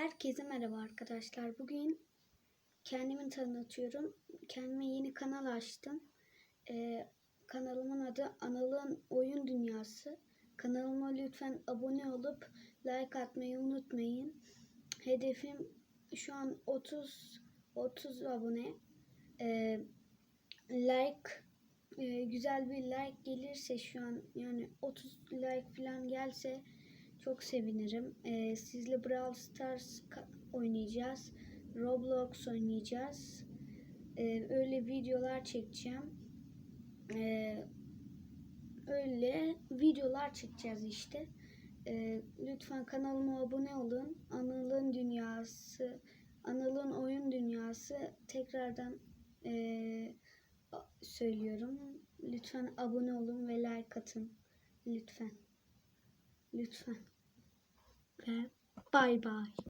Herkese merhaba arkadaşlar. Bugün kendimi tanıtıyorum. Kendime yeni kanal açtım. Ee, kanalımın adı Anıl'ın Oyun Dünyası. Kanalıma lütfen abone olup like atmayı unutmayın. Hedefim şu an 30 30 abone. Ee, like e, güzel bir like gelirse şu an yani 30 like falan gelse çok sevinirim. Ee, sizle Brawl Stars oynayacağız. Roblox oynayacağız. Ee, öyle videolar çekeceğim. Ee, öyle videolar çekeceğiz işte. Ee, lütfen kanalıma abone olun. Anıl'ın dünyası, Anıl'ın oyun dünyası tekrardan a- söylüyorum. Lütfen abone olun ve like atın. Lütfen. Lütfen. Ve bay bay.